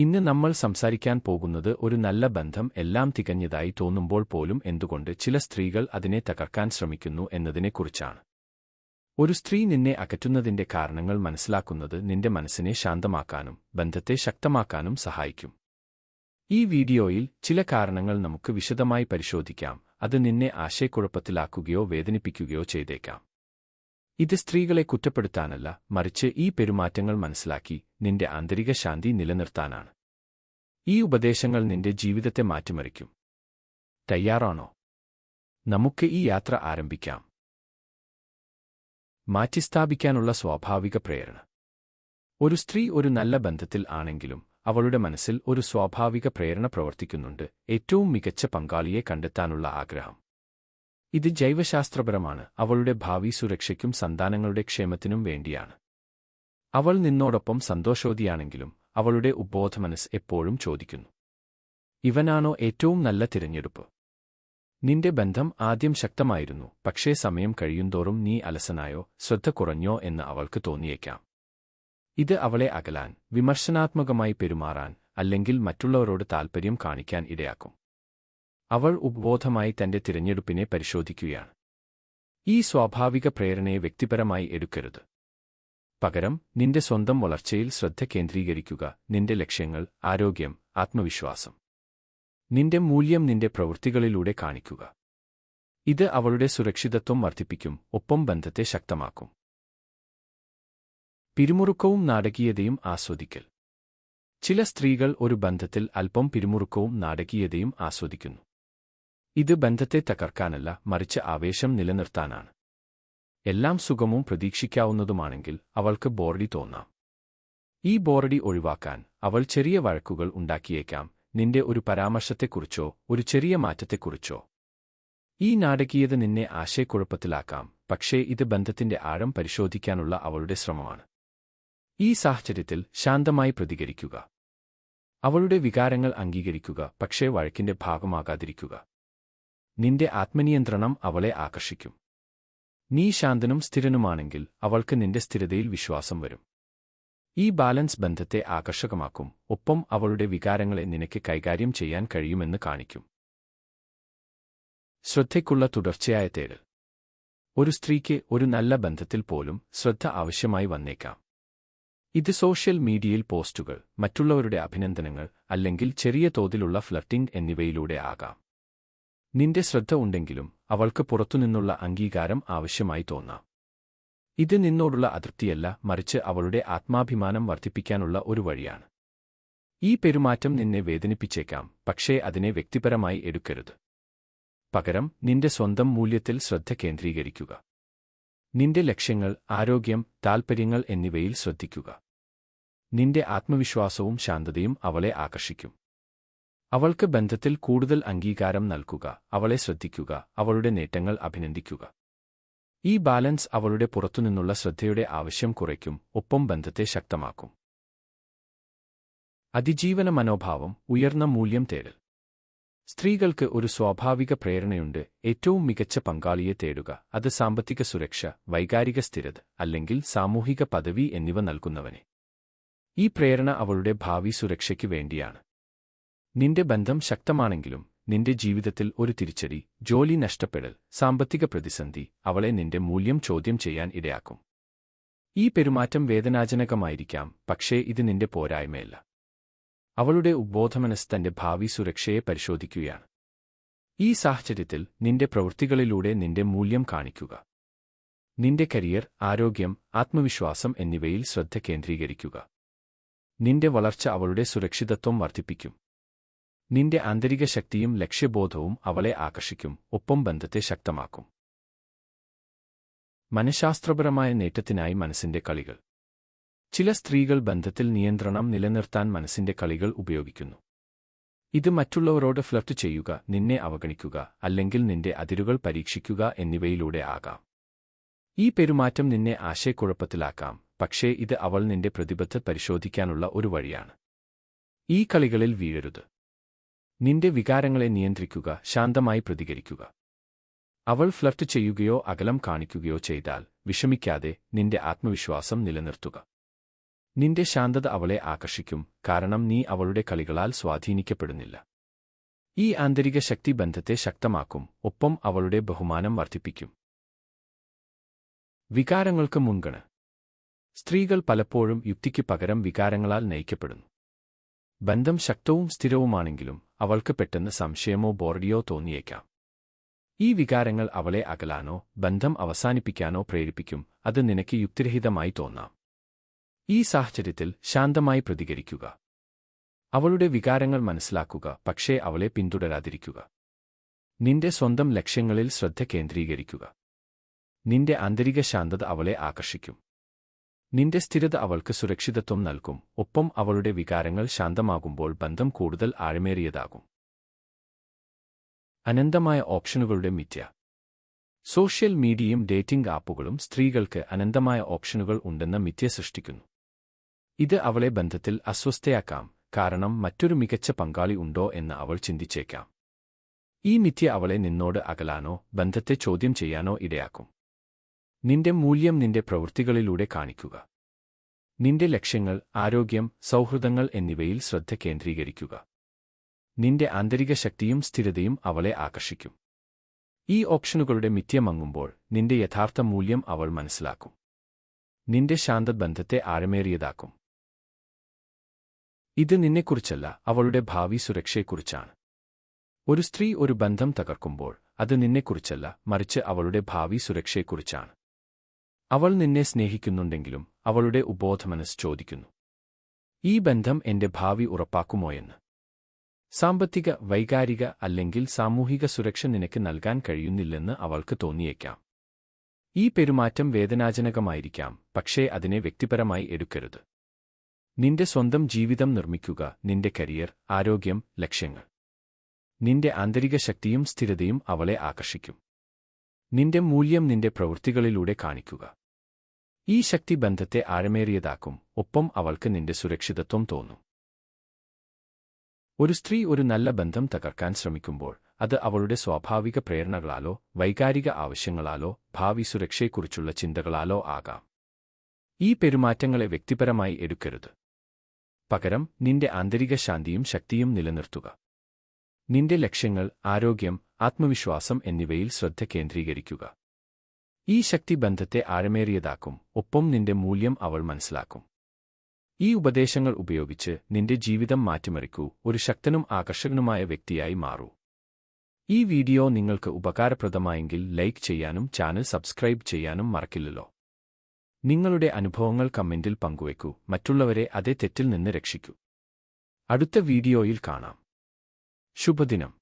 ഇന്ന് നമ്മൾ സംസാരിക്കാൻ പോകുന്നത് ഒരു നല്ല ബന്ധം എല്ലാം തികഞ്ഞതായി തോന്നുമ്പോൾ പോലും എന്തുകൊണ്ട് ചില സ്ത്രീകൾ അതിനെ തകർക്കാൻ ശ്രമിക്കുന്നു എന്നതിനെക്കുറിച്ചാണ്. ഒരു സ്ത്രീ നിന്നെ അകറ്റുന്നതിന്റെ കാരണങ്ങൾ മനസ്സിലാക്കുന്നത് നിന്റെ മനസ്സിനെ ശാന്തമാക്കാനും ബന്ധത്തെ ശക്തമാക്കാനും സഹായിക്കും. ഈ വീഡിയോയിൽ ചില കാരണങ്ങൾ നമുക്ക് വിശദമായി പരിശോധിക്കാം. അത് നിന്നെ ആശയക്കുഴപ്പത്തിലാക്കുകയോ വേദനിപ്പിക്കുകയോ ചെയ്തേക്കാം. ഇത് സ്ത്രീകളെ കുറ്റപ്പെടുത്താനല്ല മറിച്ച് ഈ പെരുമാറ്റങ്ങൾ മനസ്സിലാക്കി നിന്റെ ആന്തരിക ശാന്തി നിലനിർത്താനാണ്. ഈ ഉപദേശങ്ങൾ നിന്റെ ജീവിതത്തെ മാറ്റിമറിക്കും. തയ്യാറാണോ? നമുക്ക് ഈ യാത്ര ആരംഭിക്കാം. മാറ്റിസ്ഥാപിക്കാനുള്ള സ്വാഭാവിക പ്രേരണ. ഒരു സ്ത്രീ ഒരു നല്ല ബന്ധത്തിൽ ആണെങ്കിലും അവളുടെ മനസ്സിൽ ഒരു സ്വാഭാവിക പ്രേരണ പ്രവർത്തിക്കുന്നുണ്ട് ഏറ്റവും മികച്ച പങ്കാളിയെ കണ്ടെത്താനുള്ള ആഗ്രഹം. ഇത് ജൈവശാസ്ത്രപരമാണ്. അവളുടെ ഭാവി സുരക്ഷയ്ക്കും സന്താനങ്ങളുടെ ക്ഷേമത്തിനും വേണ്ടിയാണ്. അവൾ നിന്നോടൊപ്പം സന്തോഷവതിയാണെങ്കിലും അവളുടെ ഉപബോധമനസ് എപ്പോഴും ചോദിക്കുന്നു. ഇവനാണോ ഏറ്റവും നല്ല തിരഞ്ഞെടുപ്പ്? നിന്റെ ബന്ധം ആദ്യം ശക്തമായിരുന്നു പക്ഷേ സമയം കഴിയുന്തോറും നീ അലസനായോ ശ്രദ്ധ കുറഞ്ഞോ എന്ന് അവൾക്ക് തോന്നിയേക്കാം. ഇത് അവളെ അകലാൻ വിമർശനാത്മകമായി പെരുമാറാൻ അല്ലെങ്കിൽ മറ്റുള്ളവരോട് താൽപ്പര്യം കാണിക്കാൻ ഇടയാക്കും. അവൾ ഉപബോധമായി തന്റെ തിരഞ്ഞെടുപ്പിനെ പരിശോധിക്കുകയാണ്. ഈ സ്വാഭാവിക പ്രേരണയെ വ്യക്തിപരമായി എടുക്കരുത്. പകരം നിന്റെ സ്വന്തം വളർച്ചയിൽ ശ്രദ്ധ കേന്ദ്രീകരിക്കുക നിന്റെ ലക്ഷ്യങ്ങൾ ആരോഗ്യം ആത്മവിശ്വാസം. നിന്റെ മൂല്യം നിന്റെ പ്രവൃത്തികളിലൂടെ കാണിക്കുക. ഇത് അവളുടെ സുരക്ഷിതത്വം വർദ്ധിപ്പിക്കും ഒപ്പം ബന്ധത്തെ ശക്തമാക്കും. പിരിമുറുക്കവും നാടകീയതയും ആസ്വദിക്കൽ. ചില സ്ത്രീകൾ ഒരു ബന്ധത്തിൽ അല്പം പിരിമുറുക്കവും നാടകീയതയും ആസ്വദിക്കുന്നു. ഇത് ബന്ധത്തെ തകർക്കാനല്ല മറിച്ച് ആവേശം നിലനിർത്താനാണ്. എല്ലാം സുഖവും പ്രതീക്ഷിക്കാവുന്നതുമാണെങ്കിൽ അവൾക്ക് ബോറടി തോന്നാം. ഈ ബോറടി ഒഴിവാക്കാൻ അവൾ ചെറിയ വഴക്കുകൾ ഉണ്ടാക്കിയേക്കാം നിന്റെ ഒരു പരാമർശത്തെക്കുറിച്ചോ ഒരു ചെറിയ മാറ്റത്തെക്കുറിച്ചോ. ഈ നാടകീയത നിന്നെ ആശയക്കുഴപ്പത്തിലാക്കാം പക്ഷേ ഇത് ബന്ധത്തിന്റെ ആഴം പരിശോധിക്കാനുള്ള അവളുടെ ശ്രമമാണ്. ഈ സാഹചര്യത്തിൽ ശാന്തമായി പ്രതികരിക്കുക. അവളുടെ വികാരങ്ങൾ അംഗീകരിക്കുക പക്ഷേ വഴക്കിന്റെ ഭാഗമാകാതിരിക്കുക. നിന്റെ ആത്മനിയന്ത്രണം അവളെ ആകർഷിക്കും. നീ ശാന്തനും സ്ഥിരനുമാണെങ്കിൽ അവൾക്ക് നിന്റെ സ്ഥിരതയിൽ വിശ്വാസം വരും. ഈ ബാലൻസ് ബന്ധത്തെ ആകർഷകമാക്കും ഒപ്പം അവളുടെ വികാരങ്ങളെ നിനക്ക് കൈകാര്യം ചെയ്യാൻ കഴിയുമെന്ന് കാണിക്കും. ശ്രദ്ധയ്ക്കുള്ള തുടർച്ചയായ തേടൽ. ഒരു സ്ത്രീക്ക് ഒരു നല്ല ബന്ധത്തിൽ പോലും ശ്രദ്ധ ആവശ്യമായി വന്നേക്കാം. ഇത് സോഷ്യൽ മീഡിയയിൽ പോസ്റ്റുകൾ മറ്റുള്ളവരുടെ അഭിനന്ദനങ്ങൾ അല്ലെങ്കിൽ ചെറിയ തോതിലുള്ള ഫ്ലർട്ടിംഗ് എന്നിവയിലൂടെ ആകാം. നിന്റെ ശ്രദ്ധ ഉണ്ടെങ്കിലും അവൾക്ക് പുറത്തുനിന്നുള്ള അംഗീകാരം ആവശ്യമായി തോന്നാം. ഇത് നിന്നോടുള്ള അതൃപ്തിയല്ല മറിച്ച് അവളുടെ ആത്മാഭിമാനം വർദ്ധിപ്പിക്കാനുള്ള ഒരു വഴിയാണ്. ഈ പെരുമാറ്റം നിന്നെ വേദനിപ്പിച്ചേക്കാം പക്ഷേ അതിനെ വ്യക്തിപരമായി എടുക്കരുത്. പകരം നിന്റെ സ്വന്തം മൂല്യത്തിൽ ശ്രദ്ധ കേന്ദ്രീകരിക്കുക. നിന്റെ ലക്ഷ്യങ്ങൾ ആരോഗ്യം താൽപ്പര്യങ്ങൾ എന്നിവയിൽ ശ്രദ്ധിക്കുക. നിന്റെ ആത്മവിശ്വാസവും ശാന്തതയും അവളെ ആകർഷിക്കും. അവൾക്ക് ബന്ധത്തിൽ കൂടുതൽ അംഗീകാരം നൽകുക അവളെ ശ്രദ്ധിക്കുക അവളുടെ നേട്ടങ്ങൾ അഭിനന്ദിക്കുക. ഈ ബാലൻസ് അവളുടെ പുറത്തുനിന്നുള്ള ശ്രദ്ധയുടെ ആവശ്യം കുറയ്ക്കും ഒപ്പം ബന്ധത്തെ ശക്തമാക്കും. അതിജീവന മനോഭാവം ഉയർന്ന മൂല്യം തേടൽ. സ്ത്രീകൾക്ക് ഒരു സ്വാഭാവിക പ്രേരണയുണ്ട് ഏറ്റവും മികച്ച പങ്കാളിയെ തേടുക അത് സാമ്പത്തിക സുരക്ഷ വൈകാരിക സ്ഥിരത അല്ലെങ്കിൽ സാമൂഹിക പദവി എന്നിവ നൽകുന്നവനെ. ഈ പ്രേരണ അവളുടെ ഭാവി സുരക്ഷയ്ക്ക് വേണ്ടിയാണ്. നിന്റെ ബന്ധം ശക്തമാണെങ്കിലും നിന്റെ ജീവിതത്തിൽ ഒരു തിരിച്ചടി ജോലി നഷ്ടപ്പെടൽ സാമ്പത്തിക പ്രതിസന്ധി അവളെ നിന്റെ മൂല്യം ചോദ്യം ചെയ്യാൻ ഇടയാക്കും. ഈ പെരുമാറ്റം വേദനാജനകമായിരിക്കാം പക്ഷേ ഇത് നിന്റെ പോരായ്മയല്ല. അവളുടെ ഉദ്ബോധമനസ് തന്റെ ഭാവി സുരക്ഷയെ പരിശോധിക്കുകയാണ്. ഈ സാഹചര്യത്തിൽ നിന്റെ പ്രവൃത്തികളിലൂടെ നിന്റെ മൂല്യം കാണിക്കുക. നിന്റെ കരിയർ ആരോഗ്യം ആത്മവിശ്വാസം എന്നിവയിൽ ശ്രദ്ധ കേന്ദ്രീകരിക്കുക. നിന്റെ വളർച്ച അവളുടെ സുരക്ഷിതത്വം വർദ്ധിപ്പിക്കും. നിന്റെ ആന്തരിക ശക്തിയും ലക്ഷ്യബോധവും അവളെ ആകർഷിക്കും ഒപ്പം ബന്ധത്തെ ശക്തമാക്കും. മനഃശാസ്ത്രപരമായ നേട്ടത്തിനായി മനസ്സിന്റെ കളികൾ. ചില സ്ത്രീകൾ ബന്ധത്തിൽ നിയന്ത്രണം നിലനിർത്താൻ മനസ്സിന്റെ കളികൾ ഉപയോഗിക്കുന്നു. ഇത് മറ്റുള്ളവരോട് ഫ്ലർട്ട് ചെയ്യുക നിന്നെ അവഗണിക്കുക അല്ലെങ്കിൽ നിന്റെ അതിരുകൾ പരീക്ഷിക്കുക എന്നിവയിലൂടെ ആകാം. ഈ പെരുമാറ്റം നിന്നെ ആശയക്കുഴപ്പത്തിലാക്കാം പക്ഷേ ഇത് അവൾ നിന്റെ പ്രതിബദ്ധ പരിശോധിക്കാനുള്ള ഒരു വഴിയാണ്. ഈ കളികളിൽ വീഴരുത്. നിന്റെ വികാരങ്ങളെ നിയന്ത്രിക്കുക ശാന്തമായി പ്രതികരിക്കുക. അവൾ ഫ്ലർട്ട് ചെയ്യുകയോ അകലം കാണിക്കുകയോ ചെയ്താൽ വിഷമിക്കാതെ നിന്റെ ആത്മവിശ്വാസം നിലനിർത്തുക. നിന്റെ ശാന്തത അവളെ ആകർഷിക്കും കാരണം നീ അവളുടെ കളികളാൽ സ്വാധീനിക്കപ്പെടുന്നില്ല. ഈ ആന്തരിക ശക്തി ബന്ധത്തെ ശക്തമാക്കും ഒപ്പം അവളുടെ ബഹുമാനം വർദ്ധിപ്പിക്കും. വികാരങ്ങൾക്ക് മുൻഗണ സ്ത്രീകൾ പലപ്പോഴും യുക്തിക്ക് പകരം വികാരങ്ങളാൽ നയിക്കപ്പെടുന്നു. ബന്ധം ശക്തവും സ്ഥിരവുമാണെങ്കിലും അവൾക്ക് പെട്ടെന്ന് സംശയമോ ബോർഡിയോ തോന്നിയേക്കാം. ഈ വികാരങ്ങൾ അവളെ അകലാനോ ബന്ധം അവസാനിപ്പിക്കാനോ പ്രേരിപ്പിക്കും അത് നിനക്ക് യുക്തിരഹിതമായി തോന്നാം. ഈ സാഹചര്യത്തിൽ ശാന്തമായി പ്രതികരിക്കുക. അവളുടെ വികാരങ്ങൾ മനസ്സിലാക്കുക പക്ഷേ അവളെ പിന്തുടരാതിരിക്കുക. നിന്റെ സ്വന്തം ലക്ഷ്യങ്ങളിൽ ശ്രദ്ധ കേന്ദ്രീകരിക്കുക. നിന്റെ ആന്തരിക ശാന്തത അവളെ ആകർഷിക്കും. നിന്റെ സ്ഥിരത അവൾക്ക് സുരക്ഷിതത്വം നൽകും. ഒപ്പം അവളുടെ വികാരങ്ങൾ ശാന്തമാകുമ്പോൾ ബന്ധം കൂടുതൽ ആഴമേറിയതാകും. അനന്തമായ ഓപ്ഷനുകളുടെ മിഥ്യ. സോഷ്യൽ മീഡിയയും ഡേറ്റിംഗ് ആപ്പുകളും സ്ത്രീകൾക്ക് അനന്തമായ ഓപ്ഷനുകൾ ഉണ്ടെന്ന മിഥ്യ സൃഷ്ടിക്കുന്നു. ഇത് അവളെ ബന്ധത്തിൽ അസ്വസ്ഥയാക്കാം കാരണം മറ്റൊരു മികച്ച പങ്കാളി ഉണ്ടോ എന്ന് അവൾ ചിന്തിച്ചേക്കാം. ഈ മിഥ്യ അവളെ നിന്നോട് അകലാനോ ബന്ധത്തെ ചോദ്യം ചെയ്യാനോ ഇടയാക്കും. നിന്റെ മൂല്യം നിന്റെ പ്രവൃത്തികളിലൂടെ കാണിക്കുക. നിന്റെ ലക്ഷ്യങ്ങൾ ആരോഗ്യം സൗഹൃദങ്ങൾ എന്നിവയിൽ ശ്രദ്ധ കേന്ദ്രീകരിക്കുക. നിന്റെ ആന്തരിക ശക്തിയും സ്ഥിരതയും അവളെ ആകർഷിക്കും. ഈ ഓപ്ഷനുകളുടെ മിഥ്യമങ്ങുമ്പോൾ നിന്റെ യഥാർത്ഥ മൂല്യം അവൾ മനസ്സിലാക്കും. നിന്റെ ശാന്തബന്ധത്തെ ആഴമേറിയതാക്കും ഇത് നിന്നെക്കുറിച്ചല്ല അവളുടെ ഭാവി സുരക്ഷയെക്കുറിച്ചാണ്. ഒരു സ്ത്രീ ഒരു ബന്ധം തകർക്കുമ്പോൾ അത് നിന്നെക്കുറിച്ചല്ല മറിച്ച് അവളുടെ ഭാവി സുരക്ഷയെക്കുറിച്ചാണ്. അവൾ നിന്നെ സ്നേഹിക്കുന്നുണ്ടെങ്കിലും അവളുടെ ഉബോധമനസ് ചോദിക്കുന്നു. ഈ ബന്ധം എന്റെ ഭാവി ഉറപ്പാക്കുമോയെന്ന്. സാമ്പത്തിക വൈകാരിക അല്ലെങ്കിൽ സാമൂഹിക സുരക്ഷ നിനക്ക് നൽകാൻ കഴിയുന്നില്ലെന്ന് അവൾക്ക് തോന്നിയേക്കാം. ഈ പെരുമാറ്റം വേദനാജനകമായിരിക്കാം പക്ഷേ അതിനെ വ്യക്തിപരമായി എടുക്കരുത്. നിന്റെ സ്വന്തം ജീവിതം നിർമ്മിക്കുക നിന്റെ കരിയർ ആരോഗ്യം ലക്ഷ്യങ്ങൾ. നിന്റെ ആന്തരിക ശക്തിയും സ്ഥിരതയും അവളെ ആകർഷിക്കും. നിന്റെ മൂല്യം നിന്റെ പ്രവൃത്തികളിലൂടെ കാണിക്കുക. ഈ ശക്തി ബന്ധത്തെ ആഴമേറിയതാക്കും. ഒപ്പം അവൾക്ക് നിന്റെ സുരക്ഷിതത്വം തോന്നും. ഒരു സ്ത്രീ ഒരു നല്ല ബന്ധം തകർക്കാൻ ശ്രമിക്കുമ്പോൾ അത് അവളുടെ സ്വാഭാവിക പ്രേരണകളാലോ വൈകാരിക ആവശ്യങ്ങളാലോ ഭാവി സുരക്ഷയെക്കുറിച്ചുള്ള ചിന്തകളാലോ ആകാം. ഈ പെരുമാറ്റങ്ങളെ വ്യക്തിപരമായി എടുക്കരുത്. പകരം നിന്റെ ആന്തരിക ശാന്തിയും ശക്തിയും നിലനിർത്തുക. നിന്റെ ലക്ഷ്യങ്ങൾ ആരോഗ്യം ആത്മവിശ്വാസം എന്നിവയിൽ ശ്രദ്ധ കേന്ദ്രീകരിക്കുക. ഈ ശക്തി ബന്ധത്തെ ആഴമേറിയതാക്കും ഒപ്പം നിന്റെ മൂല്യം അവൾ മനസ്സിലാക്കും. ഈ ഉപദേശങ്ങൾ ഉപയോഗിച്ച് നിന്റെ ജീവിതം മാറ്റിമറിക്കൂ ഒരു ശക്തനും ആകർഷകനുമായ വ്യക്തിയായി മാറൂ. ഈ വീഡിയോ നിങ്ങൾക്ക് ഉപകാരപ്രദമായെങ്കിൽ ലൈക്ക് ചെയ്യാനും ചാനൽ സബ്സ്ക്രൈബ് ചെയ്യാനും മറക്കില്ലല്ലോ. നിങ്ങളുടെ അനുഭവങ്ങൾ കമന്റിൽ പങ്കുവയ്ക്കൂ മറ്റുള്ളവരെ അതേ തെറ്റിൽ നിന്ന് രക്ഷിക്കൂ. അടുത്ത വീഡിയോയിൽ കാണാം. ശുഭദിനം.